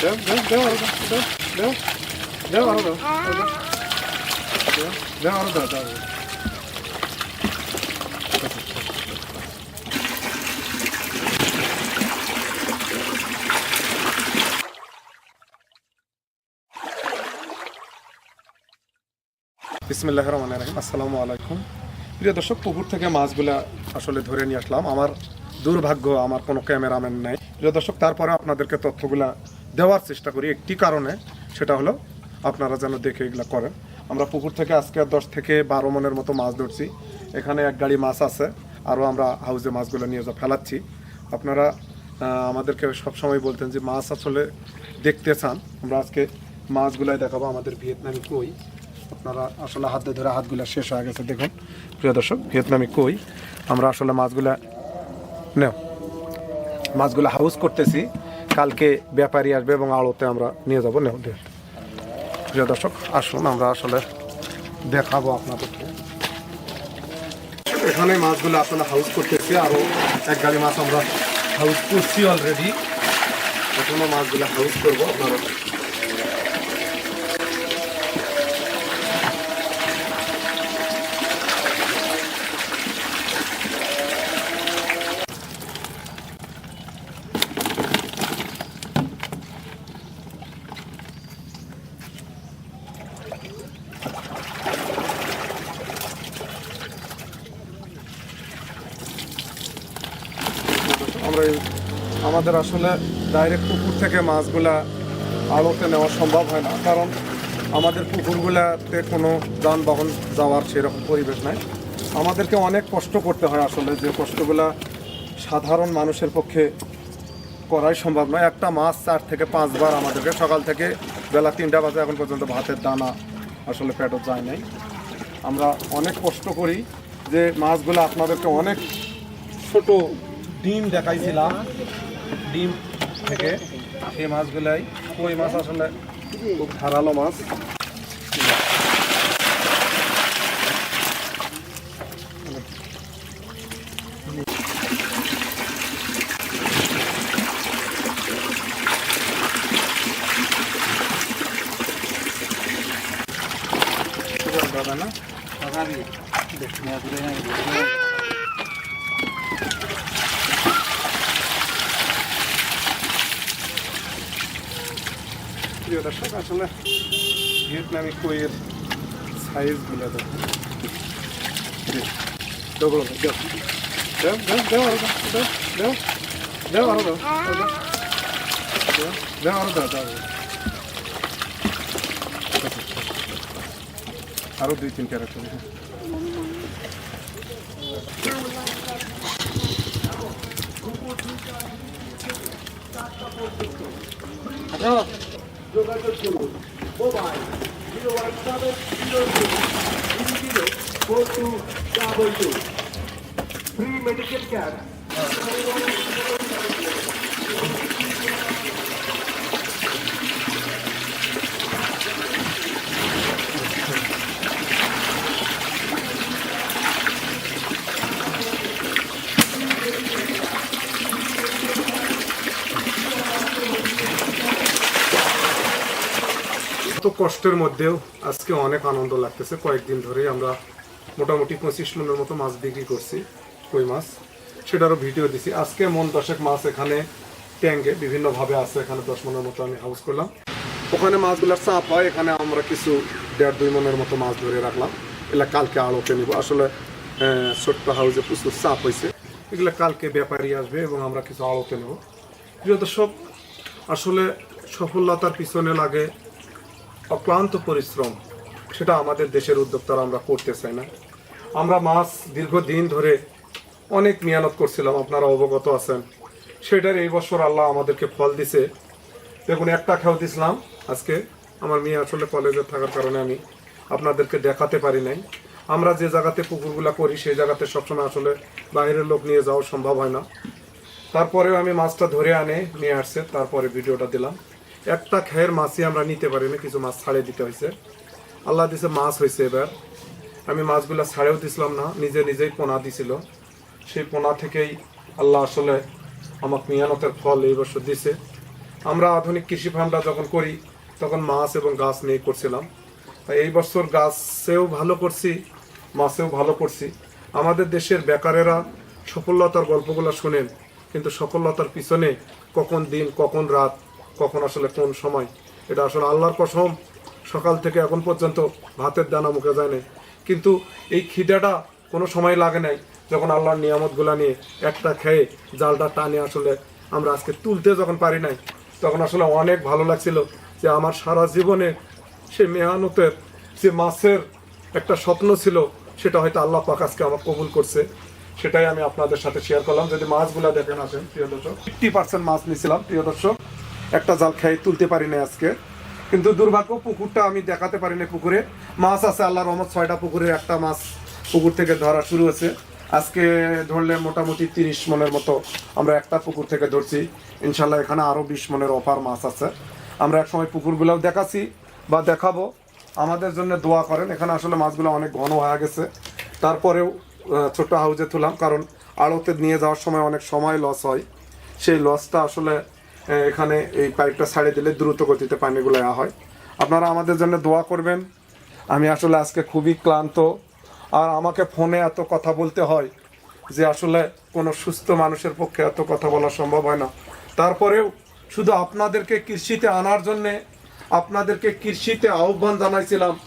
দেও দেও আরও দাও দাও বিসমিল্লাহ রহমান রাহিম। আসসালামু আলাইকুম প্রিয় দর্শক, পুকুর থেকে মাছগুলা আসলে ধরে নিয়ে আসলাম। আমার দুর্ভাগ্য, আমার কোনো ক্যামেরাম্যান নাই। প্রিয় দর্শক তারপরে আপনাদেরকে তথ্যগুলা দেওয়ার চেষ্টা করি একটি কারণে, সেটা হলো আপনারা যেন দেখে এগুলো করেন। আমরা পুকুর থেকে আজকে দশ থেকে বারো মনের মতো মাছ ধরছি। এখানে এক গাড়ি মাছ আছে, আরও আমরা হাউজে মাছগুলো নিয়ে যা ফেলাচ্ছি। আপনারা আমাদেরকে সবসময় বলতেন যে মাছ আসলে দেখতে চান। আমরা আজকে মাছগুলাই দেখাবো, আমাদের ভিয়েতনামি কই। আপনারা আসলে হাতে ধরে হাতগুলো শেষ হয়ে গেছে, দেখুন। প্রিয় দর্শক, ভিয়েতনামি কই। আমরা আসলে মাছগুলা, নেও, মাছগুলো হাউস করতেছি। কালকে ব্যাপারী আসবে এবং আড়তে আমরা নিয়ে যাব নেও দেখ প্রিয় দর্শক, আসুন আমরা আসলে দেখাবো আপনাদেরকে। এখানে মাছগুলো আপনারা হাউস করতেছি আরও এক গাড়ি মাছ আমরা হাউস করছি অলরেডি এখনও মাছগুলো হাউস করব আপনারা আমরা এই- আমাদের আসলে ডাইরেক্ট পুকুর থেকে মাছগুলা আড়তে নেওয়া সম্ভব হয় না। কারণ আমাদের পুকুরগুলাতে কোনো যানবাহন যাওয়ার সেরকম পরিবেশ নাই। আমাদেরকে অনেক কষ্ট করতে হয় আসলে যে কষ্টগুলা সাধারণ মানুষের পক্ষে করাই সম্ভব নয়। একটা মাছ চার থেকে পাঁচবার আমাদেরকে সকাল থেকে বেলা তিনটা বাজে এখন পর্যন্ত ভাতের দানা আসলে পেটত যায় নাই। আমরা অনেক কষ্ট করি যে মাছগুলো আপনাদেরকে অনেক ছোট ডিম দেখাইছিলাম। ডিম থেকে সেই মাছগুলাই কই মাছ আসলে? খুব ধারালো মাছ। দাদা না? প্রিয় দর্শক আসলে ভিয়েতনামি কইয়ের সাইজগুলো দেখুন ডবল দেও দেও দেও দেও আরো দাও দেও দেও দেও আরো দাও আরো দাও দেও দেও আরো দাও দাও আরো দুই তিন ক্যারেক্টার দেখুন যোগাযোগ ଯୋଗାଯୋଗ mobile zero one seven zero two zero zero four two double two free medical camp কষ্টের মধ্যেও আজকে অনেক আনন্দ লাগতেছে। কয়েকদিন ধরেই আমরা মোটামুটি পঁচিশ মনের মতো মাছ বিক্রি করছি, কই মাছ। সেটারও ভিডিও দিছি। আজকে মন দশেক মাছ এখানে ট্যাঙ্কে বিভিন্নভাবে আছে এখানে দশ মনের মতো আমি হাউস করলাম। ওখানে মাছগুলোর চাপ হয়, এখানে আমরা কিছু দেড় দুই মনের মতো মাছ ধরে রাখলাম। এগুলা কালকে আড়তে নিব। আসলে ছোট্ট হাউসে প্রচুর চাপ হয়েছে এগুলা কালকে ব্যাপারী আসবে এবং আমরা কিছু আড়তে নেব। প্রিয় দর্শক আসলে সফলতার পিছনে লাগে অক্লান্ত পরিশ্রম, সেটা আমাদের দেশের উদ্যোক্তারা আমরা করতে চাই না। আমরা মাছ দীর্ঘদিন ধরে অনেক মেহনত করছিলাম, আপনারা অবগত আছেন। সেটার এই বছর আল্লাহ আমাদেরকে ফল দিছে। দেখুন, একটা খেয়াল দিছিলাম আজকে, আমার মেয়ে আসলে কলেজে থাকার কারণে আমি আপনাদেরকে দেখাতে পারি নাই। আমরা যে জায়গাতে পুকুরগুলো করি, সেই জায়গাতে সবসময় আসলে বাইরের লোক নিয়ে যাওয়া সম্ভব হয় না। তারপরেও আমি মাছটা ধরে আনে, নিয়ে আসছে, তারপরে ভিডিওটা দিলাম। একটা খেয়ের মাছই আমরা নিতে পারি না কিছু মাছ ছাড়ে দিতে হয়েছে। আল্লাহ দিছে মাছ হয়েছে এবার। আমি মাছগুলো ছাড়েও দিছিলাম না, নিজে নিজেই পোনা দিছিল। সেই পোনা থেকেই আল্লাহ আসলে আমাকে মিয়ানতের ফল এই বছর দিছে। আমরা আধুনিক কৃষি ফার্মটা যখন করি, তখন মাছ এবং গাছ নিয়ে করছিলাম। তাই এই বছর গাছেও ভালো করছি, মাছেও ভালো করছি। আমাদের দেশের বেকারেরা সফলতার গল্পগুলো শোনেন, কিন্তু সফলতার পিছনে কখন দিন, কখন রাত কখন আসলে কোন সময়? এটা আসলে আল্লাহর কসম, সকাল থেকে এখন পর্যন্ত ভাতের দানা মুখে যায় না কিন্তু এই খিদাটা কোনো সময় লাগে নাই, যখন আল্লাহর নিয়ামতগুলো নিয়ে একটা খেয়ে জালটা টানে আসলে আমরা আজকে তুলতে যখন পারি নাই, তখন আসলে অনেক ভালো লাগছিল যে আমার সারা জীবনে সে মেহানতের, যে মাছের একটা স্বপ্ন ছিল, সেটা হয়তো আল্লাহ পাক আজকে আমার কবুল করছে। সেটাই আমি আপনাদের সাথে শেয়ার করলাম। যদি মাছগুলো দেখেন আসেন, প্রিয় দর্শক। ফিফটি পার্সেন্ট মাছ নিয়েছিলাম, প্রিয় দর্শক। একটা জাল খেয়ে তুলতে পারি না আজকে। কিন্তু দুর্ভাগ্য, পুকুরটা আমি দেখাতে পারি না পুকুরে। মাছ আছে আল্লাহর রহমত, ছয়টা পুকুরে একটা মাছ পুকুর থেকে ধরা শুরু হয়েছে। আজকে ধরলে মোটামুটি তিরিশ মনের মতো আমরা একটা পুকুর থেকে ধরছি। ইনশাল্লাহ এখানে আরও বিশ মনের অফার মাছ আছে। আমরা একসময় পুকুরগুলোও দেখাচ্ছি বা দেখাবো। আমাদের জন্য দোয়া করেন, এখানে আসলে মাছগুলো অনেক ঘন হয়ে গেছে। তারপরেও ছোট হাউজে তুলাম, কারণ আড়তে নিয়ে যাওয়ার সময় অনেক সময় লস হয়। সেই লসটা আসলে এখানে এই পাইপটা ছাড়িয়ে দিলে দ্রুত গতিতে পানিগুলো নেওয়া হয়। আপনারা আমাদের জন্য দোয়া করবেন। আমি আসলে আজকে খুবই ক্লান্ত। আর আমাকে ফোনে এত কথা বলতে হয় যে আসলে কোনো সুস্থ মানুষের পক্ষে এত কথা বলা সম্ভব হয় না। তারপরেও শুধু আপনাদেরকে কৃষিতে আনার জন্যে, আপনাদেরকে কৃষিতে আহ্বান জানাইছিলাম।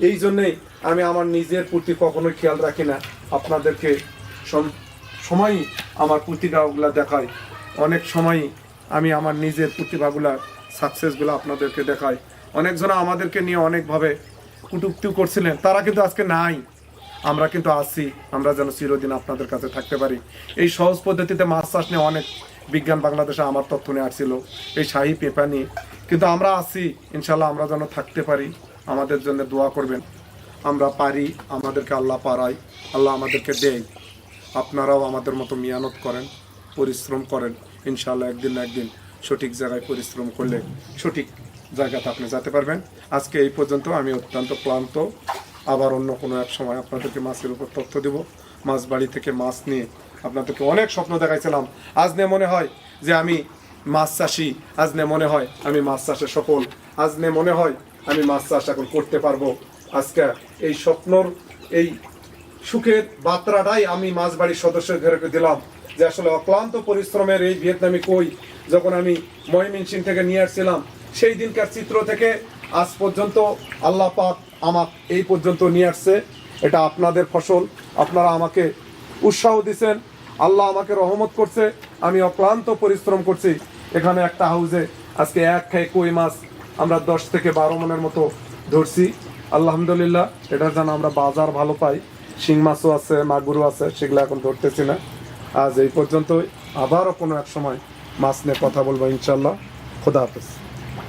এই জন্যেই আমি আমার নিজের প্রতি কখনোই খেয়াল রাখি না। আপনাদেরকে সম- সময়ই আমার প্রতিভাগুলো দেখায়। অনেক সময়ই আমি আমার নিজের প্রতিভাগুলা সাকসেসগুলো আপনাদেরকে দেখাই। অনেকজন আমাদেরকে নিয়ে অনেকভাবে কুটুক্তি করছিলেন। তারা কিন্তু আজকে নাই। আমরা কিন্তু আছি। আমরা যেন চিরদিন আপনাদের কাছে থাকতে পারি। এই সহজ পদ্ধতিতে মাছ চাষ নিয়ে অনেক বিজ্ঞান বাংলাদেশে আমার তথ্য নিয়ে আসছিল। এই শাহী পেপা নিয়ে। কিন্তু আমরা আছি। ইনশাল্লাহ আমরা যেন থাকতে পারি। আমাদের জন্য দোয়া করবেন। আমরা পারি। আমাদেরকে আল্লাহ পারাই আল্লাহ আমাদেরকে দেয়। আপনারাও আমাদের মতো মিয়ানত করেন, পরিশ্রম করেন। ইনশাল্লাহ একদিন না একদিন সঠিক জায়গায় পরিশ্রম করলে সঠিক জায়গাতে আপনি যেতে পারবেন। আজকে এই পর্যন্ত আমি অত্যন্ত ক্লান্ত। আবার অন্য কোনো এক সময় আপনাদেরকে মাছের উপর তথ্য দেব। মাছ বাড়ি থেকে মাছ নিয়ে আপনাদেরকে অনেক স্বপ্ন দেখাইছিলাম। আজ নে মনে হয় যে আমি মাছ চাষি, আজ নে মনে হয় আমি মাছ চাষে সফল। আজ নে মনে হয় আমি মাছ চাষ এখন করতে পারব। আজকে এই স্বপ্নর এই সুখের বার্তাটাই আমি মাছ মাছবাড়ির সদস্যদেরকে দিলাম। যে আসলে অক্লান্ত পরিশ্রমের এই ভিয়েতনামি কই যখন আমি ময়মিনসিং থেকে নিয়ে আসছিলাম, সেই দিনকার চিত্র থেকে আজ পর্যন্ত আল্লাহ পাক আমাক এই পর্যন্ত নিয়ে আসছে। এটা আপনাদের ফসল, আপনারা আমাকে উৎসাহ দিছেন, আল্লাহ আমাকে রহমত করছে, আমি অক্লান্ত পরিশ্রম করছি। এখানে একটা হাউজে আজকে এক খাই কই মাছ আমরা দশ থেকে বারো মনের মতো ধরছি। আলহামদুলিল্লাহ এটার যেন আমরা বাজার ভালো পাই। শিং মাছও আছে, মাগুরও আছে, সেগুলো এখন ধরতেছি না। আজ এই পর্যন্তই। আবারও কোনো এক সময় মাছ নিয়ে কথা বলব ইনশাল্লাহ খোদা হাফেজ।